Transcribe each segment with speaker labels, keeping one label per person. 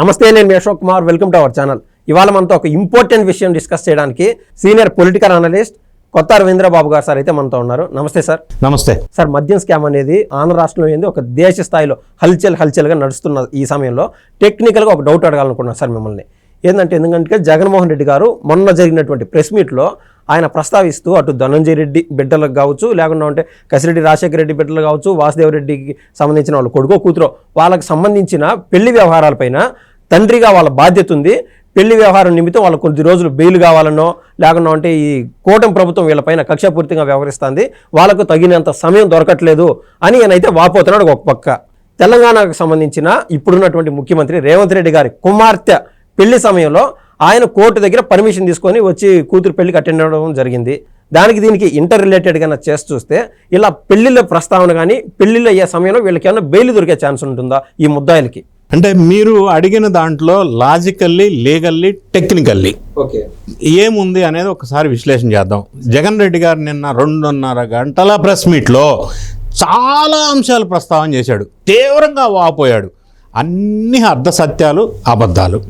Speaker 1: నమస్తే నేను మీ Ashok Kumar. Welcome to our channel. ఇవాళ మనతో ఒక ఇంపార్టెంట్ విషయం డిస్కస్ చేయడానికి సీనియర్ పొలిటికల్ అనలిస్ట్ కొత్త రవీంద్రబాబు గారు సార్ అయితే మనతో ఉన్నారు. నమస్తే సార్.
Speaker 2: నమస్తే.
Speaker 1: సార్ మద్యం స్కామ్ అనేది ఆంధ్ర రాష్ట్రంలో ఏంది? ఒక దేశ స్థాయిలో హల్చల్ హల్చల్గా నడుస్తున్న ఈ సమయంలో టెక్నికల్గా ఒక డౌట్ అడగాలనుకున్నాను సార్ మిమ్మల్ని. ఏంటంటే ఎందుకంటే జగన్మోహన్ రెడ్డి గారు మొన్న జరిగినటువంటి ప్రెస్ మీట్లో ఆయన ప్రస్తావిస్తూ అటు ధనంజయ రెడ్డి బిడ్డలకు కావచ్చు లేకుండా ఉంటే కసిరెడ్డి రాజశేఖర రెడ్డి బిడ్డలు కావచ్చు వాసుదేవరెడ్డికి సంబంధించిన వాళ్ళు కొడుకో కూతురో వాళ్ళకి సంబంధించిన పెళ్ళి వ్యవహారాలపైన తండ్రిగా వాళ్ళ బాధ్యత ఉంది. పెళ్ళి వ్యవహారం నిమిత్తం వాళ్ళకు కొద్ది రోజులు బెయిల్ కావాలనో లేకుండా అంటే ఈ కూటమి ప్రభుత్వం వీళ్ళపైన కక్షపూర్తిగా వ్యవహరిస్తుంది. వాళ్ళకు తగినంత సమయం దొరకట్లేదు అని ఈయనైతే వాపోతున్నాడు ఒక పక్క. తెలంగాణకు సంబంధించిన ఇప్పుడున్నటువంటి ముఖ్యమంత్రి రేవంత్ రెడ్డి గారి కుమార్తె పెళ్ళి సమయంలో ఆయన కోర్టు దగ్గర పర్మిషన్ తీసుకొని వచ్చి కూతురు పెళ్ళికి అటెండ్ అవ్వడం జరిగింది. దానికి దీనికి ఇంటర్ రిలేటెడ్గా చేసి చూస్తే ఇలా పెళ్ళిళ్ళ ప్రస్తావన కానీ పెళ్ళిళ్ళు అయ్యే సమయంలో వీళ్ళకి ఏమైనా బెయిల్ దొరికే ఛాన్స్ ఉంటుందా ఈ ముద్దాయిలకి?
Speaker 2: అంటే మీరు అడిగిన దాంట్లో లాజికల్లీ లీగల్లీ టెక్నికల్లీ
Speaker 1: ఓకే.
Speaker 2: ఏముంది అనేది ఒకసారి విశ్లేషణ చేద్దాం. జగన్ రెడ్డి గారు నిన్న రెండున్నర గంటల ప్రెస్ మీట్లో చాలా అంశాలు ప్రస్తావన చేశాడు. తీవ్రంగా వాపోయాడు. అన్ని అర్ధ సత్యాలు అబద్ధాలు.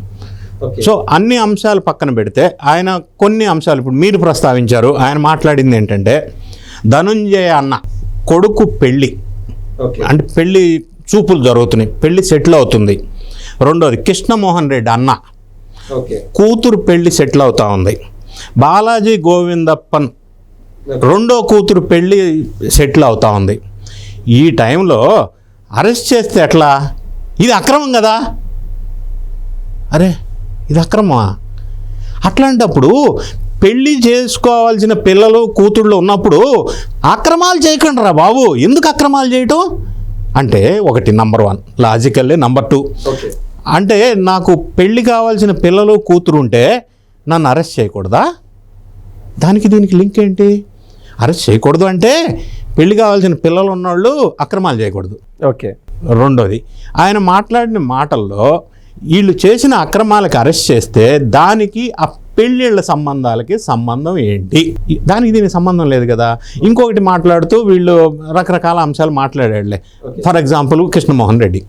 Speaker 2: సో అన్ని అంశాలు పక్కన పెడితే ఆయన కొన్ని అంశాలు ఇప్పుడు మీరు ప్రస్తావించారు. ఆయన మాట్లాడింది ఏంటంటే ధనుంజయ అన్న కొడుకు పెళ్ళి. అంటే పెళ్ళి చూపులు జరుగుతున్నాయి. పెళ్ళి సెటిల్ అవుతుంది. రెండోది కృష్ణమోహన్ రెడ్డి అన్న కూతురు పెళ్ళి సెటిల్ అవుతా ఉంది. బాలాజీ గోవిందప్పన్ రెండో కూతురు పెళ్ళి సెటిల్ అవుతా ఉంది. ఈ టైంలో అరెస్ట్ చేస్తే ఎట్లా? ఇది అక్రమం కదా? అరే ఇది అక్రమమా? అట్లాంటప్పుడు పెళ్ళి చేసుకోవాల్సిన పిల్లలు కూతుళ్ళు ఉన్నప్పుడు అక్రమాలు చేయకండి రా బాబు. ఎందుకు అక్రమాలు చేయటం? అంటే ఒకటి number one logically number two అంటే నాకు పెళ్ళి కావాల్సిన పిల్లలు కూతురు ఉంటే నన్ను అరెస్ట్ చేయకూడదా? దానికి దీనికి లింక్ ఏంటి? అరెస్ట్ చేయకూడదు అంటే పెళ్ళి కావాల్సిన పిల్లలు ఉన్నవాళ్ళు అక్రమాలు చేయకూడదు.
Speaker 1: ఓకే
Speaker 2: రెండోది ఆయన మాట్లాడిన మాటల్లో వీళ్ళు చేసిన అక్రమాలకు అరెస్ట్ చేస్తే దానికి ఆ పెళ్ళిళ్ళ సంబంధాలకి సంబంధం ఏంటి? దానికి దీనికి సంబంధం లేదు కదా. ఇంకొకటి మాట్లాడుతూ వీళ్ళు రకరకాల అంశాలు మాట్లాడాడులే. For example Krishnamohan Reddy.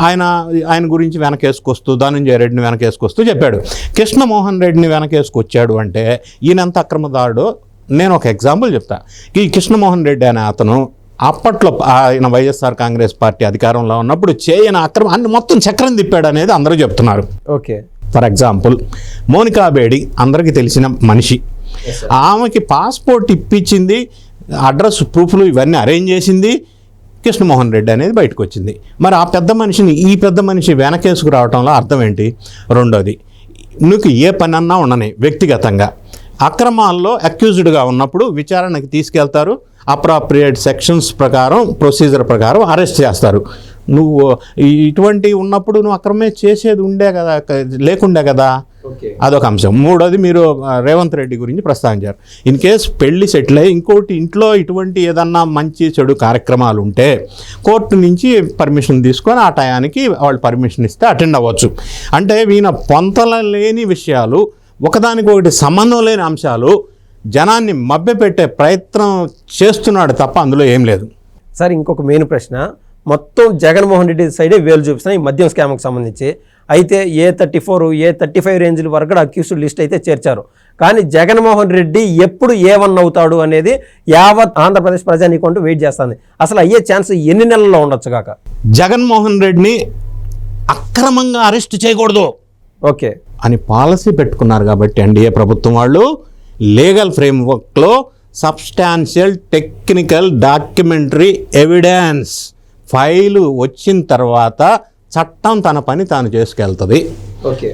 Speaker 2: ఆయన ఆయన గురించి వెనకేసుకొస్తూ ధనంజయ రెడ్డిని వెనకేసుకొస్తూ చెప్పాడు. కృష్ణమోహన్ రెడ్డిని వెనకేసుకొచ్చాడు అంటే ఈయనంత అక్రమదారుడు నేను ఒక ఎగ్జాంపుల్ చెప్తా. ఈ కృష్ణమోహన్ రెడ్డి అనే అతను అప్పట్లో ఆయన వైఎస్ఆర్ కాంగ్రెస్ పార్టీ అధికారంలో ఉన్నప్పుడు చేయని అక్రమం అన్ని మొత్తం చక్రం తిప్పాడు అనేది అందరూ చెప్తున్నారు.
Speaker 1: Okay.
Speaker 2: For example Monica Bedi అందరికీ తెలిసిన మనిషి. ఆమెకి పాస్పోర్ట్ ఇప్పించింది అడ్రస్ ప్రూఫ్లు ఇవన్నీ అరేంజ్ చేసింది కృష్ణమోహన్ రెడ్డి అనేది బయటకు వచ్చింది. మరి ఆ పెద్ద మనిషిని ఈ పెద్ద మనిషి వెనకేసుకు రావడంలో అర్థం ఏంటి? రెండోది నీకు ఏ పని అన్నా ఉండని వ్యక్తిగతంగా. అక్రమాల్లో అక్యూజ్డ్గా ఉన్నప్పుడు విచారణకి తీసుకెళ్తారు అప్రాప్రియేట్ సెక్షన్స్ ప్రకారం ప్రొసీజర్ ప్రకారం అరెస్ట్ చేస్తారు. నువ్వు ఇటువంటి ఉన్నప్పుడు నువ్వు అక్రమే చేసేది ఉండే కదా లేకుండే కదా? అదొక అంశం. మూడోది మీరు రేవంత్ రెడ్డి గురించి ప్రస్తావించారు ఇన్ కేస్ పెళ్ళి సెటిల్ అయ్యి ఇంకోటి ఇంట్లో ఇటువంటి ఏదన్నా మంచి చెడు కార్యక్రమాలు ఉంటే కోర్టు నుంచి పర్మిషన్ తీసుకొని ఆ టయానికి వాళ్ళు పర్మిషన్ ఇస్తే అటెండ్ అవ్వచ్చు. అంటే ఈయన పొంతల లేని విషయాలు ఒకదానికొకటి సంబంధం లేని అంశాలు జనాన్ని మభ్యపెట్టే ప్రయత్నం చేస్తున్నాడు తప్ప అందులో ఏం లేదు.
Speaker 1: సార్ ఇంకొక మెయిన్ ప్రశ్న. మొత్తం జగన్మోహన్ రెడ్డి సైడే వేలు చూపిస్తున్నాయి ఈ మద్యం స్కామ్కి సంబంధించి. అయితే A thirty four A thirty five రేంజ్ల వరకు అక్యూస్డ్ లిస్ట్ అయితే చేర్చారు. కానీ జగన్మోహన్ రెడ్డి ఎప్పుడు ఏ వన్ అవుతాడు అనేది యావత్ ఆంధ్రప్రదేశ్ ప్రజానీకంటూ వెయిట్ చేస్తుంది. అసలు అయ్యే ఛాన్స్ ఎన్ని నెలల్లో ఉండొచ్చు కాక?
Speaker 2: జగన్మోహన్ రెడ్డిని అక్రమంగా అరెస్ట్ చేయకూడదు
Speaker 1: ఓకే.
Speaker 2: అని పాలసీ పెట్టుకున్నారు కాబట్టి ఎన్డీఏ ప్రభుత్వం వాళ్ళు. Legal ఫ్రేమ్వర్క్లో substantial technical documentary evidence file వచ్చిన తర్వాత చట్టం తన పని తాను చేసుకెళ్తుంది.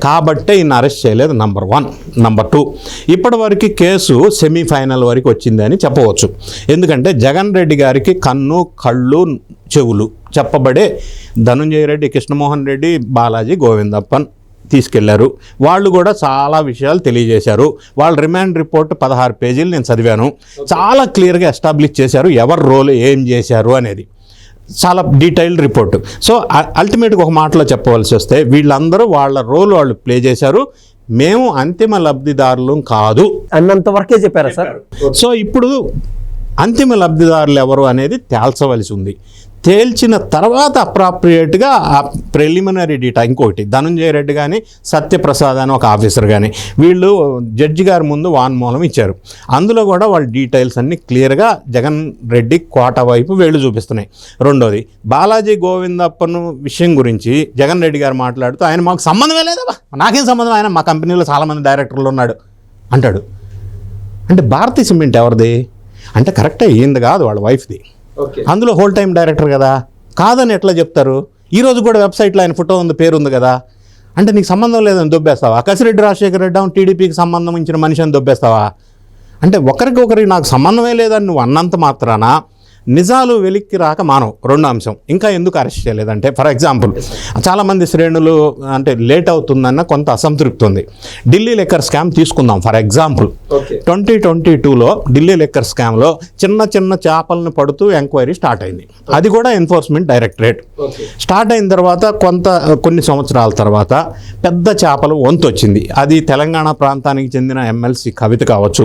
Speaker 2: కాబట్టే ఈయన అరెస్ట్ చేయలేదు నంబర్ వన్. నంబర్ టూ ఇప్పటివరకు కేసు సెమీఫైనల్ వరకు వచ్చింది అని చెప్పవచ్చు. ఎందుకంటే జగన్ రెడ్డి గారికి కన్ను కళ్ళు చెవులు చెప్పబడే ధనుంజయ రెడ్డి కృష్ణమోహన్ రెడ్డి బాలాజీ గోవిందప్పన్ తీసుకెళ్ళారు. వాళ్ళు కూడా చాలా విషయాలు తెలియజేశారు. వాళ్ళ రిమాండ్ రిపోర్ట్ పదహారు పేజీలు నేను చదివాను. చాలా క్లియర్గా ఎస్టాబ్లిష్ చేశారు. ఎవరి రోల్ ఏం చేశారు అనేది. చాలా డీటెయిల్డ్ రిపోర్ట్. సో అల్టిమేట్గా ఒక మాటలో చెప్పవలసి వస్తే వీళ్ళందరూ వాళ్ళ రోల్ వాళ్ళు ప్లే చేశారు. మేము అంతిమ లబ్ధిదారులు కాదు.
Speaker 1: అన్నంత వరకే చెప్పారా సార్?
Speaker 2: సో ఇప్పుడు అంతిమ లబ్ధిదారులు ఎవరు అనేది తేల్చవలసి ఉంది. తేల్చిన తర్వాత అప్రాప్రియేట్గా ఆ ప్రిలిమినరీ డేటా ఇంకొకటి ధనుంజయ రెడ్డి కానీ సత్యప్రసాద్ అని ఒక ఆఫీసర్ కానీ వీళ్ళు జడ్జి గారి ముందు వాన్మూలం ఇచ్చారు. అందులో కూడా వాళ్ళ డీటెయిల్స్ అన్నీ క్లియర్గా జగన్ రెడ్డి కోట వైపు వేళ్ళు చూపిస్తున్నాయి. రెండోది బాలాజీ గోవిందప్పను విషయం గురించి జగన్ రెడ్డి గారు మాట్లాడుతూ ఆయన మాకు సంబంధమే లేదబ్బా. నాకేం సంబంధం? ఆయన మా కంపెనీలో చాలామంది డైరెక్టర్లు ఉన్నాడు. అంటాడు. అంటే భారతీ సిమెంట్ ఎవరిది? అంటే కరెక్టే ఏంది కాదు వాళ్ళ వైఫ్ది అందులో హోల్ టైం డైరెక్టర్ కదా. కాదని ఎట్లా చెప్తారు? ఈరోజు కూడా వెబ్సైట్లో ఆయన ఫోటో ఉంది పేరు ఉంది కదా. అంటే నీకు సంబంధం లేదని దొబ్బేస్తావా? కసిరెడ్డి రాజశేఖర రెడ్డి టీడీపీకి సంబంధించిన మనిషి అని దొబ్బేస్తావా? అంటే ఒకరికొకరికి నాకు సంబంధమే లేదని నువ్వు అన్నంత మాత్రాన? నిజాలు వెలిక్కి రాక మానవు. రెండో అంశం. ఇంకా ఎందుకు అరెస్ట్ చేయలేదంటే ఫర్ ఎగ్జాంపుల్ చాలామంది శ్రేణులు అంటే లేట్ అవుతుందన్న కొంత అసంతృప్తి ఉంది ఢిల్లీ లెక్కర్ స్కామ్ తీసుకుందాం ఫర్ ఎగ్జాంపుల్. ట్వంటీ ట్వంటీ టూలో ఢిల్లీ లెక్కర్ స్కామ్లో చిన్న చిన్న చేపలను పడుతూ ఎంక్వైరీ స్టార్ట్ అయింది. అది కూడా ఎన్ఫోర్స్మెంట్ డైరెక్టరేట్. స్టార్ట్ అయిన తర్వాత కొంత కొన్ని సంవత్సరాల తర్వాత పెద్ద చేపలు వంతు వచ్చింది అది తెలంగాణ ప్రాంతానికి చెందిన ఎమ్మెల్సీ కవిత కావచ్చు.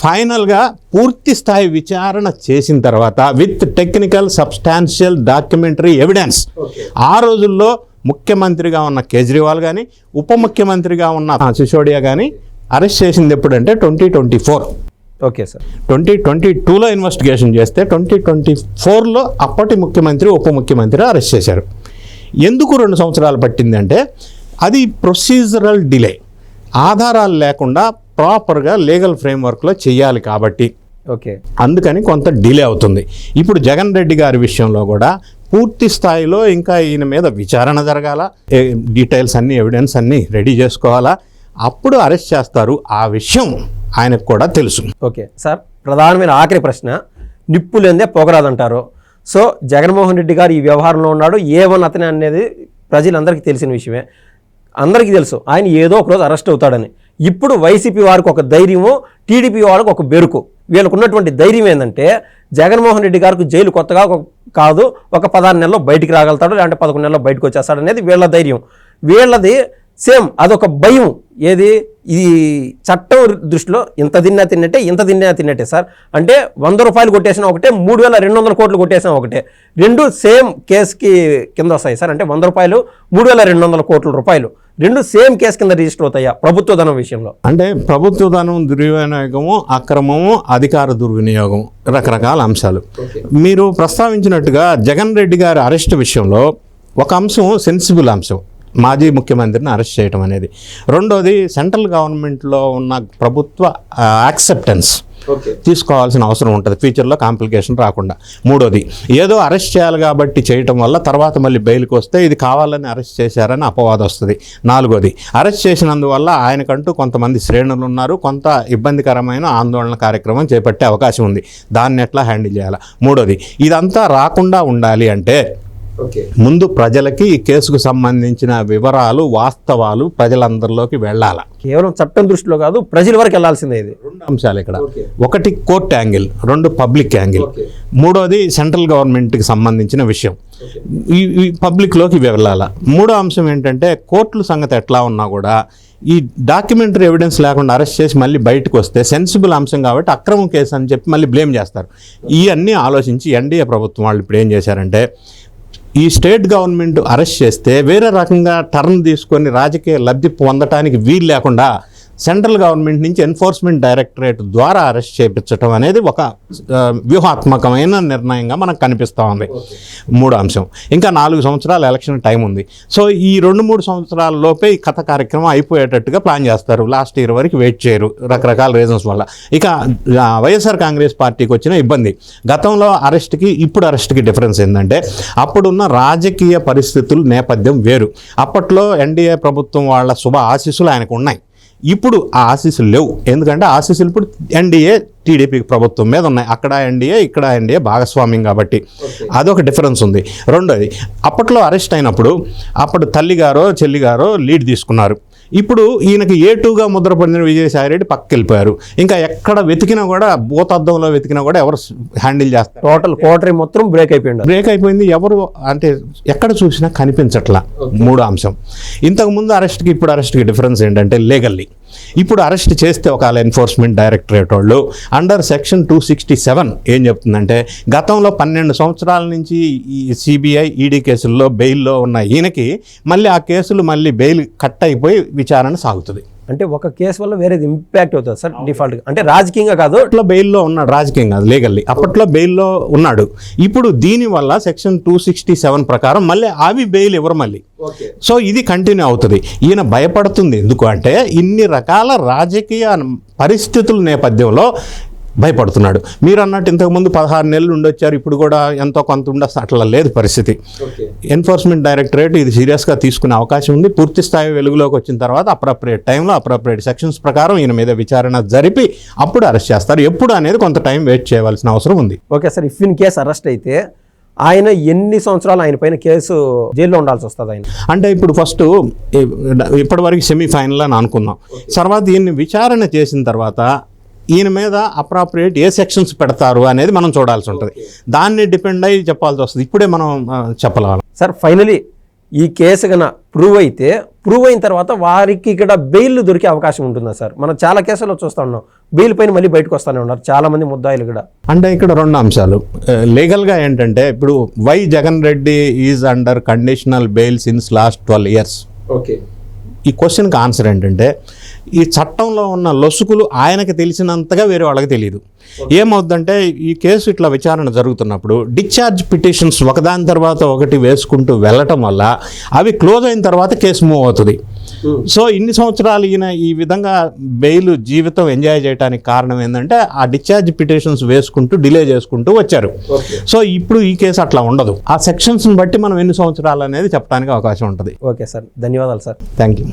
Speaker 2: ఫైనల్గా పూర్తి స్థాయి విచారణ చేసిన తర్వాత with technical substantial documentary evidence. ఆ రోజుల్లో ముఖ్యమంత్రిగా ఉన్న కేజ్రీవాల్ కానీ ఉప ముఖ్యమంత్రిగా ఉన్న సిసోడియా కానీ అరెస్ట్ చేసింది ఎప్పుడంటే twenty twenty four.
Speaker 1: Okay sir.
Speaker 2: Twenty twenty టూలో ఇన్వెస్టిగేషన్ చేస్తే ట్వంటీ ట్వంటీ ఫోర్లో అప్పటి ముఖ్యమంత్రి ఉప ముఖ్యమంత్రి అరెస్ట్ చేశారు. ఎందుకు రెండు సంవత్సరాలు పట్టిందంటే అది ప్రొసీజరల్ డిలే. ఆధారాలు లేకుండా ప్రాపర్గా లీగల్ ఫ్రేమ్వర్క్లో చేయాలి కాబట్టి.
Speaker 1: ఓకే.
Speaker 2: అందుకని కొంత డిలే అవుతుంది. ఇప్పుడు జగన్ రెడ్డి గారి విషయంలో కూడా పూర్తి స్థాయిలో ఇంకా ఈయన మీద విచారణ జరగాల. డీటెయిల్స్ అన్నీ ఎవిడెన్స్ అన్నీ రెడీ చేసుకోవాలా. అప్పుడు అరెస్ట్ చేస్తారు. ఆ విషయం ఆయనకు కూడా తెలుసు.
Speaker 1: ఓకే. సార్ ప్రధానమైన ఆఖరి ప్రశ్న. నిప్పు లేదే పొగరాదంటారు. సో జగన్మోహన్ రెడ్డి గారు ఈ వ్యవహారంలో ఉన్నాడు. ఏ వన్ అతనే అనేది ప్రజలందరికీ తెలిసిన విషయమే. అందరికీ తెలుసు. ఆయన ఏదో ఒక రోజు అరెస్ట్ అవుతాడని. ఇప్పుడు వైసీపీ వారికి ఒక ధైర్యము టీడీపీ వాళ్ళకి ఒక బెరుకు. వీళ్ళకు ఉన్నటువంటి ధైర్యం ఏంటంటే జగన్మోహన్ రెడ్డి గారికి జైలు కొత్తగా ఒక- కాదు ఒక పదహారు నెలల్లో బయటికి రాగలుగుతాడు లేదంటే పదకొండు నెలల్లో బయటకు వచ్చేస్తాడు అనేది వీళ్ళ ధైర్యం. వీళ్ళది సేమ్ అదొక భయం. ఏది? ఈ చట్టం దృష్టిలో ఇంత తిన్నా తిన్నట్టే ఇంత తిన్నా తిన్నట్టే సార్. అంటే వంద రూపాయలు కొట్టేసిన ఒకటే మూడు వేల రెండు వందల కోట్లు కొట్టేసిన ఒకటే. రెండు సేమ్ కేసుకి కింద వస్తాయి సార్. అంటే వంద రూపాయలు మూడు వేల రెండు వందల కోట్ల రూపాయలు. రెండు సేమ్ కేసు కింద రిజిస్టర్ అవుతాయా ప్రభుత్వ ధనం విషయంలో?
Speaker 2: అంటే ప్రభుత్వ ధనం దుర్వినియోగము అక్రమము అధికార దుర్వినియోగం రకరకాల అంశాలు. మీరు ప్రస్తావించినట్టుగా జగన్ రెడ్డి గారి అరెస్ట్ విషయంలో ఒక అంశం సెన్సిబుల్ అంశం మాజీ ముఖ్యమంత్రిని అరెస్ట్ చేయడం అనేది. రెండోది సెంట్రల్ గవర్నమెంట్లో ఉన్న ప్రభుత్వ యాక్సెప్టెన్స్ తీసుకోవాల్సిన అవసరం ఉంటుంది. ఫ్యూచర్లో కాంప్లికేషన్ రాకుండా. మూడోది ఏదో అరెస్ట్ చేయాలి కాబట్టి చేయటం వల్ల తర్వాత మళ్ళీ బెయిల్కి వస్తే ఇది కావాలని అరెస్ట్ చేశారని అపవాదం వస్తుంది. నాలుగోది అరెస్ట్ చేసినందువల్ల ఆయనకంటూ కొంతమంది శ్రేణులు ఉన్నారు. కొంత ఇబ్బందికరమైన ఆందోళన కార్యక్రమం చేపట్టే అవకాశం ఉంది. దాన్ని ఎట్లా హ్యాండిల్ చేయాలి? మూడోది ఇదంతా రాకుండా ఉండాలి అంటే ముందు ప్రజలకి ఈ కేసుకు సంబంధించిన వివరాలు వాస్తవాలు ప్రజలందరిలోకి వెళ్ళాల.
Speaker 1: కేవలం చట్టం దృష్టిలో కాదు ప్రజల వరకు వెళ్ళాల్సిందే ఇది.
Speaker 2: రెండు అంశాలు ఇక్కడ. ఒకటి కోర్ట్ యాంగిల్ రెండు పబ్లిక్ యాంగిల్. మూడోది సెంట్రల్ గవర్నమెంట్కి సంబంధించిన విషయం. ఈ ఈ పబ్లిక్లోకి వెళ్ళాల. మూడో అంశం ఏంటంటే కోర్టుల సంగతి ఎట్లా ఉన్నా కూడా ఈ డాక్యుమెంటరీ ఎవిడెన్స్ లేకుండా అరెస్ట్ చేసి మళ్ళీ బయటకు వస్తే సెన్సిబుల్ అంశం కాబట్టి అక్రమం కేసు అని చెప్పి మళ్ళీ బ్లేమ్ చేస్తారు. ఇవన్నీ ఆలోచించి ఎన్డీఏ ప్రభుత్వం వాళ్ళు ఇప్పుడు ఏం చేశారంటే ఈ స్టేట్ గవర్నమెంట్ అరెస్ట్ చేస్తే వేరే రకంగా టర్న్ తీసుకొని రాజకీయ లబ్ధి పొందటానికి వీలు లేకుండా సెంట్రల్ గవర్నమెంట్ నుంచి ఎన్ఫోర్స్మెంట్ డైరెక్టరేట్ ద్వారా అరెస్ట్ చేయించడం అనేది ఒక వ్యూహాత్మకమైన నిర్ణయంగా మనకు కనిపిస్తూ ఉంది. మూడో అంశం. ఇంకా నాలుగు సంవత్సరాల ఎలక్షన్ టైం ఉంది. సో ఈ రెండు మూడు సంవత్సరాల లోపే ఈ కథ కార్యక్రమం అయిపోయేటట్టుగా ప్లాన్ చేస్తారు. లాస్ట్ ఇయర్ వరకు వెయిట్ చేయరు. రకరకాల రీజన్స్ వల్ల. ఇక వైఎస్ఆర్ కాంగ్రెస్ పార్టీకి వచ్చిన ఇబ్బంది. గతంలో అరెస్ట్కి ఇప్పుడు అరెస్ట్కి డిఫరెన్స్ ఏంటంటే అప్పుడున్న రాజకీయ పరిస్థితులు నేపథ్యం వేరు. అప్పట్లో ఎన్డీఏ ప్రభుత్వం వాళ్ళ శుభ ఆశీస్సులు ఆయనకు ఉన్నాయి. ఇప్పుడు ఆ ఆశీస్సులు లేవు. ఎందుకంటే ఆశీస్సులు ఇప్పుడు ఎన్డీఏ టీడీపీ ప్రభుత్వం మీద ఉన్నాయి. అక్కడ ఎన్డీఏ ఇక్కడ ఎన్డీఏ భాగస్వామ్యం కాబట్టి అదొక డిఫరెన్స్ ఉంది. రెండోది అప్పట్లో అరెస్ట్ అయినప్పుడు అప్పుడు తల్లిగారో చెల్లిగారో లీడ్ తీసుకున్నారు. ఇప్పుడు ఈయనకి ఏ టూగా ముద్రపడిన విజయసాయిరెడ్డి పక్కకి వెళ్ళిపోయారు ఇంకా ఎక్కడ వెతికినా కూడా భూతద్దంలో వెతికినా కూడా ఎవరు హ్యాండిల్ చేస్తారు?
Speaker 1: టోటల్ కోటరీ మొత్తం బ్రేక్ అయిపోయింది.
Speaker 2: బ్రేక్ అయిపోయింది. ఎవరు అంటే ఎక్కడ చూసినా కనిపించట్లా మూడో అంశం. ఇంతకు ముందు అరెస్ట్కి ఇప్పుడు అరెస్ట్కి డిఫరెన్స్ ఏంటంటే లీగల్లీ. ఇప్పుడు అరెస్ట్ చేస్తే ఒకవేళ ఎన్ఫోర్స్మెంట్ డైరెక్టరేట్ వాళ్ళు under section two sixty seven ఏం చెప్తుందంటే గతంలో పన్నెండు సంవత్సరాల నుంచి ఈ సిబిఐ ఈడీ కేసుల్లో బెయిల్లో ఉన్న ఈయనకి మళ్ళీ ఆ కేసులు మళ్ళీ బెయిల్ కట్ అయిపోయి విచారణ సాగుతుంది.
Speaker 1: అంటే ఒక కేసు వల్ల వేరేది ఇంపాక్ట్ అవుతుంది సార్ డిఫాల్ట్గా అంటే రాజకీయంగా కాదు.
Speaker 2: అప్పట్లో బెయిల్లో ఉన్నాడు రాజకీయం కాదు లీగల్లీ అప్పట్లో బెయిల్లో ఉన్నాడు. ఇప్పుడు దీనివల్ల సెక్షన్ టూ సిక్స్టీ సెవెన్ ప్రకారం మళ్ళీ అవి బెయిల్ ఇవ్వరు మళ్ళీ. సో ఇది కంటిన్యూ అవుతుంది. ఈయన భయపడుతుంది ఎందుకు అంటే ఇన్ని రకాల రాజకీయ పరిస్థితుల నేపథ్యంలో భయపడుతున్నాడు. మీరు అన్నట్టు ఇంతకుముందు పదహారు నెలలు ఉండొచ్చారు ఇప్పుడు కూడా ఎంతో కొంత ఉండొచ్చు అట్లా లేదు పరిస్థితి. ఎన్ఫోర్స్మెంట్ డైరెక్టరేట్ ఇది సీరియస్గా తీసుకునే అవకాశం ఉంది. పూర్తి స్థాయి వెలుగులోకి వచ్చిన తర్వాత అప్రాప్రియేట్ టైంలో అప్రాప్రియేట్ సెక్షన్స్ ప్రకారం ఈయన మీద విచారణ జరిపి అప్పుడు అరెస్ట్ చేస్తారు. ఎప్పుడు అనేది కొంత టైం వెయిట్ చేయవలసిన అవసరం ఉంది.
Speaker 1: Okay sir if in case arrest అయితే ఆయన ఎన్ని సంవత్సరాలు ఆయన పైన కేసు జైల్లో ఉండాల్సి వస్తుంది ఆయన?
Speaker 2: అంటే ఇప్పుడు ఫస్ట్ ఇప్పటివరకు సెమీఫైనల్ అని అనుకుందాం. తర్వాత ఈయన్ని విచారణ చేసిన తర్వాత ఈయన మీద అప్రాప్రియేట్ ఏ సెక్షన్స్ పెడతారు అనేది మనం చూడాల్సి ఉంటుంది. దాన్ని డిపెండ్ అయ్యి చెప్పాల్సి వస్తుంది. ఇప్పుడే మనం ఆ, చెప్పలేం
Speaker 1: సార్ ఫైనలీ ఈ కేసు కన్నా ప్రూవ్ అయితే ప్రూవ్ అయిన తర్వాత వారికి ఇక్కడ బెయిల్ దొరికే అవకాశం ఉంటుందా సార్ మనం చాలా కేసుల్లో చూస్తూ ఉన్నాం. బెయిల్ పైన మళ్ళీ బయటకు వస్తూనే ఉన్నారు చాలా మంది ముద్దాయిలు కూడా.
Speaker 2: అంటే ఇక్కడ రెండు అంశాలు. లీగల్గా ఏంటంటే ఇప్పుడు Y Jagan Reddy is under conditional bail since last twelve years
Speaker 1: okay
Speaker 2: ఈ క్వశ్చన్కి ఆన్సర్ ఏంటంటే ఈ చట్టంలో ఉన్న లొసుకులు ఆయనకి తెలిసినంతగా వేరే వాళ్ళకి తెలియదు ఏమవుద్దంటే ఈ కేసు ఇట్లా విచారణ జరుగుతున్నప్పుడు డిశ్చార్జ్ పిటిషన్స్ ఒకదాని తర్వాత ఒకటి వేసుకుంటూ వెళ్ళటం వల్ల అవి క్లోజ్ అయిన తర్వాత కేసు మూవ్ అవుతుంది. సో ఇన్ని సంవత్సరాలు ఈయన ఈ విధంగా బెయిల్ జీవితం ఎంజాయ్ చేయడానికి కారణం ఏంటంటే ఆ డిశ్చార్జ్ పిటిషన్స్ వేసుకుంటూ డిలే చేసుకుంటూ వచ్చారు. సో ఇప్పుడు ఈ కేసు అట్లా ఉండదు. ఆ సెక్షన్స్ని బట్టి మనం ఎన్ని సంవత్సరాలు అనేది చెప్పడానికి అవకాశం ఉంటుంది.
Speaker 1: Okay sir. ధన్యవాదాలు సార్.
Speaker 2: Thank you